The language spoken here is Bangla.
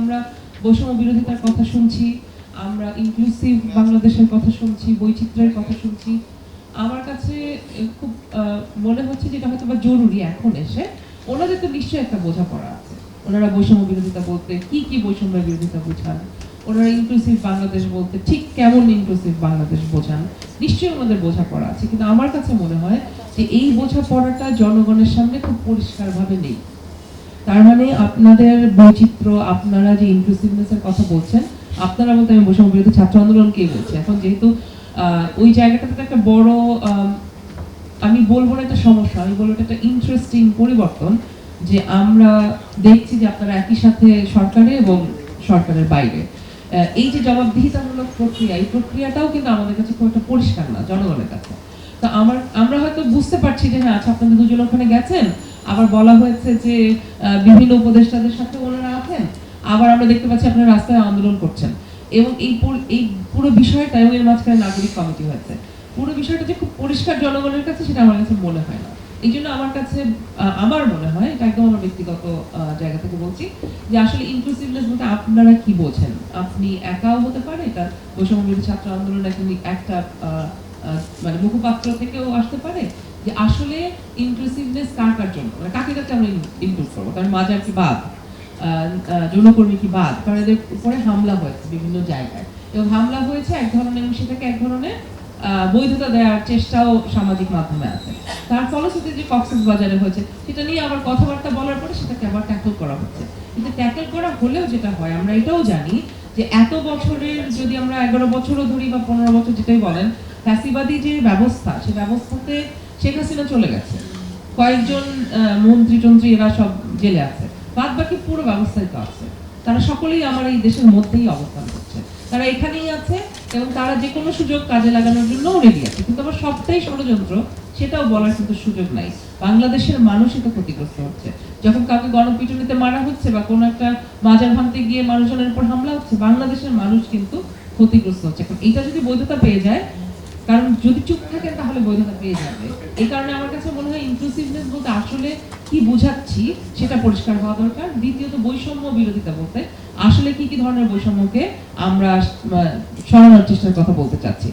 আমরা বৈষম্য বিরোধিতার কথা শুনছি, আমরা ইনক্লুসিভ বাংলাদেশের কথা শুনছি, বৈচিত্র্যের কথা শুনছি। আমার কাছে খুব মনে হচ্ছে যেটা হয়তো বা জরুরি এখন এসে, ওনাদের তো নিশ্চয়ই একটা বোঝাপড়া আছে। ওনারা বৈষম্য বিরোধিতা বলতে কি কি বৈষম্য বিরোধিতা বোঝান? ওনারা ইনক্লুসিভ বাংলাদেশ বলতে ঠিক কেমন ইনক্লুসিভ বাংলাদেশ বোঝান? নিশ্চয়ই ওনাদের বোঝাপড়া আছে, কিন্তু আমার কাছে মনে হয় যে এই বোঝাপড়াটা জনগণের সামনে খুব পরিষ্কারভাবে নেই। তার মানে আপনাদের বৈচিত্র্য আপনারা যে ইনক্লুসিভনেস এর কথা বলছেন আপনারা বলতে আমি বৈষম্য বিরোধী ছাত্র আন্দোলনকেই বলছি? এখন যেহেতু ওই জায়গাটাতে একটা বড় আম, বলব না একটা সমস্যা আমি বলব একটা ইন্টারেস্টিং পরিবর্তন যে আমরা দেখছি যে আপনারা একই সাথে সরকারে এবং সরকারের বাইরে। এই যে জবাবদিহিতামূলক প্রক্রিয়া এই প্রক্রিয়াটাও কিন্তু আমাদের কাছে খুব একটা পরিষ্কার না জনগণের কাছে। তো আমার আমরা হয়তো বুঝতে পারছি যে হ্যাঁ আচ্ছা আপনাদের দুজন ওখানে গেছেন আবার বলা হয়েছে যে বিভিন্ন উপদেষ্টাদের সাথে ওনারা আছেন। আবার আমরা দেখতে পাচ্ছি আপনারা রাস্তায় আন্দোলন করছেন। এবং এই এই পুরো বিষয়টা এবং এর মাঝখানে নাগরিক কমিটি হয়েছে। পুরো বিষয়টা যে খুব পরিষ্কার জনগণের কাছে সেটা আমার কাছে মনে হয় না। এই জন্য আমার কাছে আমার মনে হয়, এটা একদম আমার ব্যক্তিগত জায়গা থেকে বলছি, যে আসলে ইনক্লুসিভনেস বলতে আপনারা কি বোঝেন? আপনি একাও হতে পারে এটা বৈষম্য ছাত্র আন্দোলন একটা একটা মানে মুখপাত্র থেকেও আসতে পারে যে আসলে ইনক্লুসিভনেস কার কার জন্য? মানে কাকে কাকে আমরা ইনক্লুড করব? কারণ মাজার কি বাদ? যৌনকর্মী কি বাদ? কারণ এদের উপরে হামলা হয়েছে বিভিন্ন জায়গায়। এবং হামলা হয়েছে এক ধরনের এবং সেটাকে এক ধরনের বৈধতা দেওয়ার চেষ্টাও সামাজিক মাধ্যমে আছে। তার ফলশ্রুতি যে কক্সেস বাজারে হয়েছে, সেটা নিয়ে আবার কথাবার্তা বলার পরে সেটাকে আবার ট্যাকল করা হচ্ছে। কিন্তু ট্যাকল করা হলেও যেটা হয়, আমরা এটাও জানি যে এত বছরের যদি আমরা এগারো বছরও ধরি বা পনেরো বছর যেটাই বলেন, ফ্যাসিবাদী যে ব্যবস্থা, সে ব্যবস্থাতে শেখ হাসিনা চলে গেছে। কয়েকজন মন্ত্রী টন্ত্রী এরা সব জেলে আছে। বাদ বাকি পুরো ব্যবস্থায় তো আছে। তারা সকলেই আমার এই দেশের মধ্যেই অবস্থান করছে। তারা এখানেই আছে এবং তারা যে কোনো সুযোগ কাজে লাগানোর জন্য রেডি আছে কিন্তু আমার সবটাই ষড়যন্ত্র, সেটাও বলার কিন্তু সুযোগ নাই। বাংলাদেশের মানুষই তো ক্ষতিগ্রস্ত হচ্ছে। যখন কাউকে গণপিটুনিতে মারা হচ্ছে বা কোনো একটা মাজার ভাঙতে গিয়ে মানুষজনের উপর হামলা হচ্ছে, বাংলাদেশের মানুষ কিন্তু ক্ষতিগ্রস্ত হচ্ছে। এখন এইটা যদি বৈধতা পেয়ে যায় কারণ যদি চুপ থাকেন তাহলে বৈধতা পেয়ে যাবে। এই কারণে আমার কাছে মনে হয় ইনক্লুসিভনেস বলতে আসলে কি বোঝাচ্ছি সেটা পরিষ্কার হওয়া দরকার। দ্বিতীয়ত বৈষম্য বিরোধিতা বলতে আসলে কি কি ধরনের বৈষম্যকে আমরা সরানোর চেষ্টার কথা বলতে চাচ্ছি।